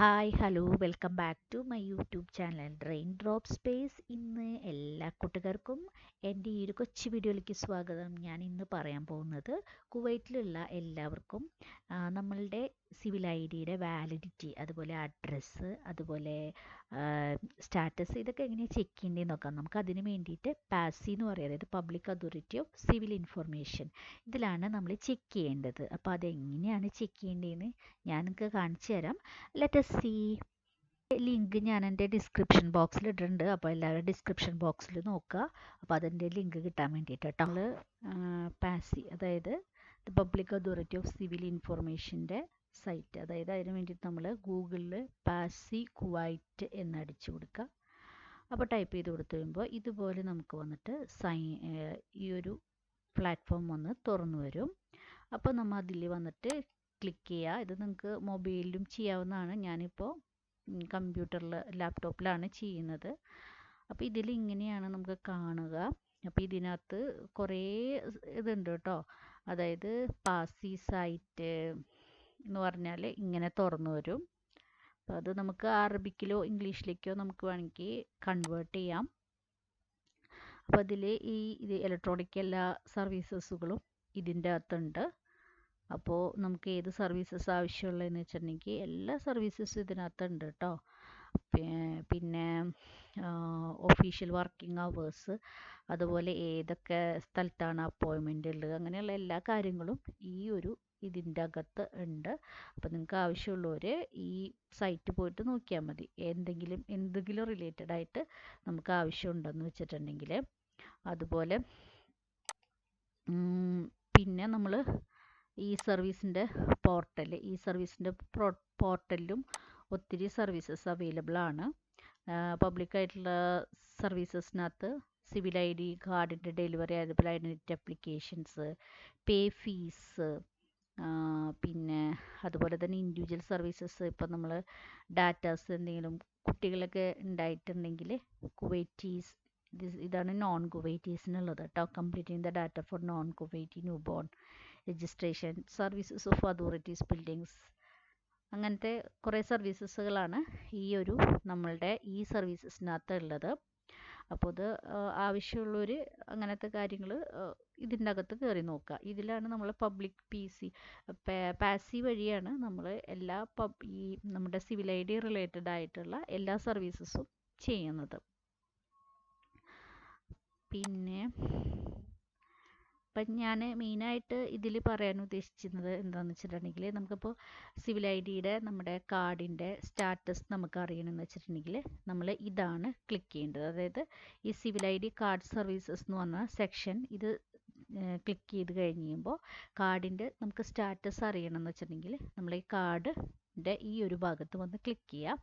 Hi hello welcome back to my YouTube channel rain drop space ഇന്ന് എല്ലാ കൂട്ടുകാർക്കും എന്റെ ഈ ഒരു കൊച്ചു വീഡിയോയിലേക്ക് സ്വാഗതം. ഞാൻ ഇന്ന് പറയാൻ പോകുന്നത് കുവൈറ്റിലുള്ള എല്ലാവർക്കും നമ്മളുടെ സിവിൽ ഐ ഡിയുടെ വാലിഡിറ്റി അതുപോലെ അഡ്രസ്സ് അതുപോലെ സ്റ്റാറ്റസ് ഇതൊക്കെ എങ്ങനെയാണ് ചെക്ക് ചെയ്യേണ്ടതെന്ന് നോക്കാം. നമുക്ക് അതിന് വേണ്ടിയിട്ട് പാസി എന്ന് പറയുന്നത് അതായത് public authority of civil information ഇതിലാണ് നമ്മൾ ചെക്ക് ചെയ്യേണ്ടത്. അപ്പോൾ അതെങ്ങനെയാണ് ചെക്ക് ചെയ്യേണ്ടതെന്ന് ഞാൻ നിങ്ങൾക്ക് കാണിച്ചു തരാം ലെറ്റ് us സി ലിങ്ക് ഞാൻ എന്റെ ഡിസ്ക്രിപ്ഷൻ ബോക്സിൽ ഇട്ടിട്ടുണ്ട് അപ്പോൾ എല്ലാവരും ഡിസ്ക്രിപ്ഷൻ ബോക്സിൽ നോക്കുക അപ്പോൾ അതിന്റെ ലിങ്ക് കിട്ടാൻ വേണ്ടിയിട്ട് നമ്മൾ പാസി അതായത് പബ്ലിക് അതോറിറ്റി ഓഫ് സിവിൽ ഇൻഫോർമേഷന്റെ സൈറ്റ്. അതായത് അതിന് വേണ്ടിയിട്ട് നമ്മൾ ഗൂഗിളിൽ പാസി കുവൈറ്റ് എന്ന് അടിച്ചു കൊടുക്കുക അപ്പോൾ ടൈപ്പ് ചെയ്ത് കൊടുത്തു കഴിയുമ്പോൾ ഇതുപോലെ നമുക്ക് വന്നിട്ട് സൈ ഈ ഒരു പ്ലാറ്റ്ഫോം വന്ന് തുറന്നു വരും. അപ്പോൾ നമ്മൾ അതിൽ വന്നിട്ട് ക്ലിക്ക് ചെയ്യുക ഇത് നിങ്ങൾക്ക് മൊബൈലിലും ചെയ്യാവുന്നതാണ്. ഞാനിപ്പോൾ കമ്പ്യൂട്ടറിൽ ലാപ്ടോപ്പിലാണ് ചെയ്യുന്നത്. അപ്പോൾ ഇതിൽ ഇങ്ങനെയാണ് നമുക്ക് കാണുക. അപ്പോൾ ഇതിനകത്ത് കുറേ ഇതുണ്ട് കേട്ടോ അതായത് പാസി സൈറ്റ് എന്ന് പറഞ്ഞാൽ ഇങ്ങനെ തുറന്നു വരും. അപ്പോൾ അത് നമുക്ക് അറബിക്കിലോ ഇംഗ്ലീഷിലേക്കോ നമുക്ക് വേണമെങ്കിൽ കൺവേർട്ട് ചെയ്യാം. അപ്പോൾ അതിൽ ഈ ഇത് ഇലക്ട്രോണിക് എല്ലാ സർവീസസുകളും ഇതിന്റെ അകത്തുണ്ട്. അപ്പോൾ നമുക്ക് ഏത് സർവീസസ് ആവശ്യമുള്ളതെന്ന് വെച്ചിട്ടുണ്ടെങ്കിൽ എല്ലാ സർവീസസും ഇതിനകത്തുണ്ട് കേട്ടോ. പിന്നെ ഒഫീഷ്യൽ വർക്കിംഗ് അവേഴ്സ് അതുപോലെ ഏതൊക്കെ സ്ഥലത്താണ് അപ്പോയിൻമെന്റ് ഉള്ളത് അങ്ങനെയുള്ള എല്ലാ കാര്യങ്ങളും ഈ ഒരു ഇതിന്റെ അകത്ത് ഉണ്ട്. അപ്പോൾ നിങ്ങൾക്ക് ആവശ്യമുള്ളവർ ഈ സൈറ്റ് പോയിട്ട് നോക്കിയാൽ മതി. എന്തെങ്കിലും എന്തെങ്കിലും റിലേറ്റഡ് ആയിട്ട് നമുക്ക് ആവശ്യമുണ്ടെന്ന് വെച്ചിട്ടുണ്ടെങ്കിൽ. അതുപോലെ പിന്നെ നമ്മൾ ഈ സർവീസിന്റെ പോർട്ടൽ ഈ സർവീസിന്റെ പോർട്ടലിലും ഒത്തിരി സർവീസസ് അവൈലബിൾ ആണ്. പബ്ലിക് ആയിട്ടുള്ള സർവീസസിനകത്ത് സിവിൽ ഐ ഡി കാർഡിന്റെ ഡെലിവറി അതുപോലെ ഐഡന്റിറ്റി അപ്ലിക്കേഷൻസ് പേ ഫീസ് പിന്നെ അതുപോലെ തന്നെ ഇൻഡിവിജ്വൽ സർവീസസ് ഇപ്പം നമ്മൾ ഡാറ്റാസ് എന്തെങ്കിലും കുട്ടികളൊക്കെ ഉണ്ടായിട്ടുണ്ടെങ്കിൽ കുവൈറ്റീസ് ഇതാണ് നോൺ കുവൈറ്റീസിനുള്ളത് കേട്ടോ കംപ്ലീറ്റ് ചെയ്യുന്ന data for non Kuwaiti new born registration services of authorities buildings അങ്ങനത്തെ കുറേ സർവീസസുകളാണ് ഈ ഒരു നമ്മളുടെ ഈ സർവീസസിനകത്ത് ഉള്ളത്. അപ്പോൾ ഇത് ആവശ്യമുള്ളവർ അങ്ങനത്തെ കാര്യങ്ങൾ ഇതിന്റെ അകത്ത് കയറി നോക്കുക. ഇതിലാണ് നമ്മൾ പബ്ലിക് പി സി പാസി വഴിയാണ് നമ്മൾ എല്ലാ പബ് ഈ നമ്മുടെ സിവിൽ ഐ ഡി റിലേറ്റഡ് ആയിട്ടുള്ള എല്ലാ സർവീസസും ചെയ്യുന്നത്. പിന്നെ അപ്പം ഞാൻ മെയിനായിട്ട് ഇതിൽ പറയാൻ ഉദ്ദേശിച്ചിരുന്നത് എന്താണെന്ന് വെച്ചിട്ടുണ്ടെങ്കിൽ നമുക്കിപ്പോൾ സിവിൽ ഐ ഡിയുടെ നമ്മുടെ കാർഡിന്റെ സ്റ്റാറ്റസ് നമുക്ക് അറിയണമെന്ന് വെച്ചിട്ടുണ്ടെങ്കിൽ നമ്മൾ ഇതാണ് ക്ലിക്ക് ചെയ്യേണ്ടത്. അതായത് ഈ civil I D card services എന്ന് പറഞ്ഞ സെക്ഷൻ ഇത് ക്ലിക്ക് ചെയ്ത് കഴിഞ്ഞ് കഴിയുമ്പോൾ കാർഡിന്റെ നമുക്ക് സ്റ്റാറ്റസ് അറിയണമെന്ന് വെച്ചിട്ടുണ്ടെങ്കിൽ നമ്മൾ ഈ കാർഡിന്റെ ഈ ഒരു ഭാഗത്ത് വന്ന് ക്ലിക്ക് ചെയ്യാം.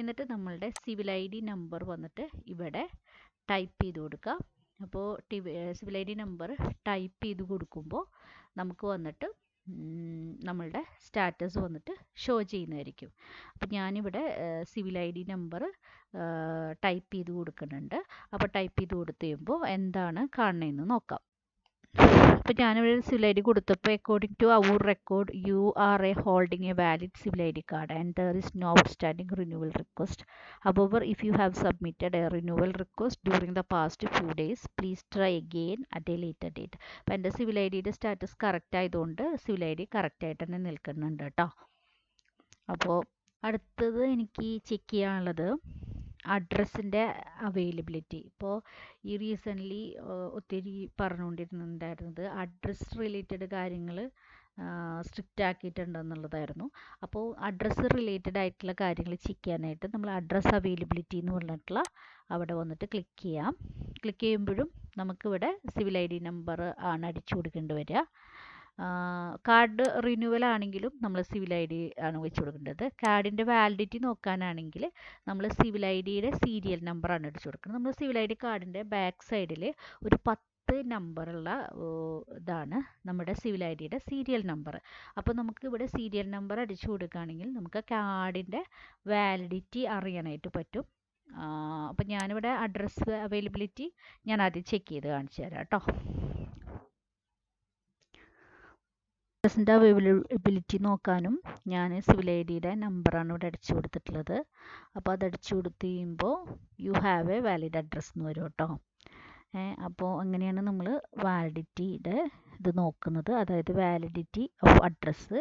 എന്നിട്ട് നമ്മളുടെ സിവിൽ ഐ ഡി നമ്പർ വന്നിട്ട് ഇവിടെ ടൈപ്പ് ചെയ്ത് കൊടുക്കുക അപ്പോൾ civil I D number type ചെയ്ത് കൊടുക്കുമ്പോൾ നമുക്ക് വന്നിട്ട് നമ്മളുടെ സ്റ്റാറ്റസ് വന്നിട്ട് ഷോ ചെയ്യുന്നതായിരിക്കും. അപ്പോൾ ഞാനിവിടെ civil I D number type ചെയ്ത് കൊടുക്കുന്നുണ്ട്. അപ്പോൾ ടൈപ്പ് ചെയ്ത് കൊടുത്ത് കഴിയുമ്പോൾ എന്താണ് കാണുന്നതെന്ന് നോക്കാം. അപ്പോൾ ഞാനിവിടെ സിവിൽ ഐ ഡി കൊടുത്തപ്പോൾ according to our record you are a holding a valid civil I D card and there is no standing renewal request however if you have submitted a renewal request during the past few days please try again at a later date അപ്പോൾ എന്റെ civil I ഡിയുടെ status correct ആയതുകൊണ്ട് civil I D correct ആയിട്ട് തന്നെ നിൽക്കുന്നുണ്ട് കേട്ടോ. അപ്പോൾ അടുത്തത് എനിക്ക് ചെക്ക് ചെയ്യാനുള്ളത് അഡ്രസ്സിന്റെ അവൈലബിലിറ്റി ഇപ്പോൾ ഈ റീസെന്റ്ലി ഒത്തിരി പറഞ്ഞുകൊണ്ടിരുന്നുണ്ടായിരുന്നത് അഡ്രസ്സ് റിലേറ്റഡ് കാര്യങ്ങൾ സ്ട്രിക്റ്റ് ആക്കിയിട്ടുണ്ടെന്നുള്ളതായിരുന്നു അപ്പോൾ അഡ്രസ്സ് റിലേറ്റഡ് ആയിട്ടുള്ള കാര്യങ്ങൾ ചെയ്യാനായിട്ട് നമ്മൾ അഡ്രസ്സ് അവൈലബിലിറ്റി എന്ന് പറഞ്ഞിട്ടുള്ള അവിടെ വന്നിട്ട് ക്ലിക്ക് ചെയ്യാം. ക്ലിക്ക് ചെയ്യുമ്പോഴും നമുക്കിവിടെ സിവിൽ ഐ ഡി നമ്പർ ആണ് അടിച്ചു കൊടുക്കേണ്ടി വരിക. കാർഡ് റിന്യൂവൽ ആണെങ്കിലും നമ്മൾ സിവിൽ ഐ ഡി ആണ് വെച്ച് കൊടുക്കേണ്ടത്. കാർഡിന്റെ വാലിഡിറ്റി നോക്കാനാണെങ്കിൽ നമ്മൾ സിവിൽ ഐ ഡിയുടെ സീരിയൽ നമ്പറാണ് അടിച്ചു കൊടുക്കുന്നത് നമ്മൾ സിവിൽ ഐ ഡി കാർഡിന്റെ ബാക്ക് സൈഡിൽ ഒരു പത്ത് നമ്പറുള്ള ഇതാണ് നമ്മുടെ സിവിൽ ഐ ഡിയുടെ സീരിയൽ നമ്പർ. അപ്പോൾ നമുക്ക് ഇവിടെ സീരിയൽ നമ്പർ അടിച്ചു കൊടുക്കുകയാണെങ്കിൽ നമുക്ക് കാർഡിന്റെ വാലിഡിറ്റി അറിയാനായിട്ട് പറ്റും. അപ്പോൾ ഞാനിവിടെ അഡ്രസ്സ് അവൈലബിലിറ്റി ഞാൻ ആദ്യം ചെക്ക് ചെയ്ത് കാണിച്ചു തരാം കേട്ടോ. അഡ്രസ്സിന്റെ അവൈലബിലിറ്റി നോക്കാനും ഞാൻ സിവിൽ ഐ ഡിയുടെ നമ്പറാണ് ഇവിടെ അടിച്ചു കൊടുത്തിട്ടുള്ളത്. അപ്പോൾ അത് അടിച്ചു കൊടുത്ത് കഴിയുമ്പോൾ you have a valid address എന്ന് വരും കേട്ടോ. അപ്പോൾ അങ്ങനെയാണ് നമ്മൾ വാലിഡിറ്റിയുടെ ഇത് നോക്കുന്നത്? അതായത് വാലിഡിറ്റി ഓഫ് അഡ്രസ്സ്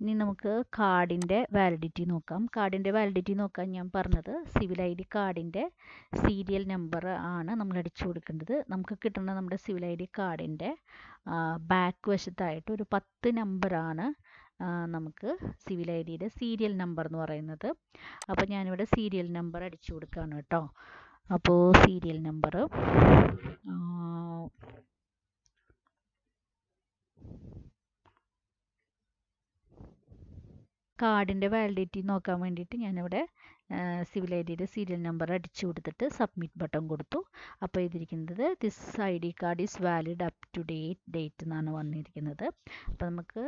ഇനി നമുക്ക് കാർഡിന്റെ വാലിഡിറ്റി നോക്കാം. കാർഡിന്റെ വാലിഡിറ്റി നോക്കാൻ ഞാൻ പറഞ്ഞത് സിവിൽ ഐ ഡി കാർഡിന്റെ സീരിയൽ നമ്പർ ആണ് നമ്മൾ അടിച്ചു കൊടുക്കേണ്ടത്. നമുക്ക് കിട്ടുന്ന നമ്മുടെ സിവിൽ ഐ ഡി കാർഡിന്റെ ബാക്ക് വശത്തായിട്ട് ഒരു പത്ത് നമ്പറാണ് നമുക്ക് സിവിൽ ഐ ഡിയുടെ സീരിയൽ നമ്പർ എന്ന് പറയുന്നത്. അപ്പോൾ ഞാനിവിടെ സീരിയൽ നമ്പർ അടിച്ചു കൊടുക്കുകയാണ് കേട്ടോ. അപ്പോൾ സീരിയൽ നമ്പർ കാർഡിന്റെ വാലിഡിറ്റി നോക്കാൻ വേണ്ടിയിട്ട് ഞാനിവിടെ സിവിൽ ഐ ഡിയുടെ സീരിയൽ നമ്പർ അടിച്ചു കൊടുത്തിട്ട് സബ്മിറ്റ് ബട്ടൺ കൊടുത്തു. അപ്പോൾ ഇതിരിക്കുന്നത് this I D card is valid up to date date എന്നാണ് വന്നിരിക്കുന്നത്. അപ്പോൾ നമുക്ക്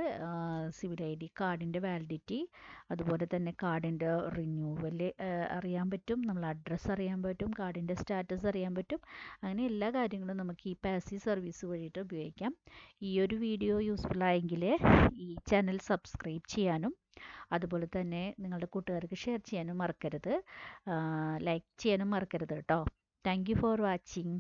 സിവിൽ ഐ ഡി കാർഡിന്റെ വാലിഡിറ്റി അതുപോലെ തന്നെ കാർഡിന്റെ റിന്യൂവൽ അറിയാൻ പറ്റും നമ്മൾ അഡ്രസ്സ് അറിയാൻ പറ്റും കാർഡിന്റെ സ്റ്റാറ്റസ് അറിയാൻ പറ്റും. അങ്ങനെ എല്ലാ കാര്യങ്ങളും നമുക്ക് ഈ പാസി സർവീസ് വഴിയിട്ട് ഉപയോഗിക്കാം. ഈ ഒരു വീഡിയോ യൂസ്ഫുൾ ആയെങ്കിൽ ഈ ചാനൽ സബ്സ്ക്രൈബ് ചെയ്യാനും അതുപോലെ തന്നെ നിങ്ങളുടെ കൂട്ടുകാർക്ക് ഷെയർ ചെയ്യാനും മറക്കരുത്. ലൈക്ക് ചെയ്യാനും മറക്കരുത് കേട്ടോ താങ്ക് ഫോർ വാച്ചിങ്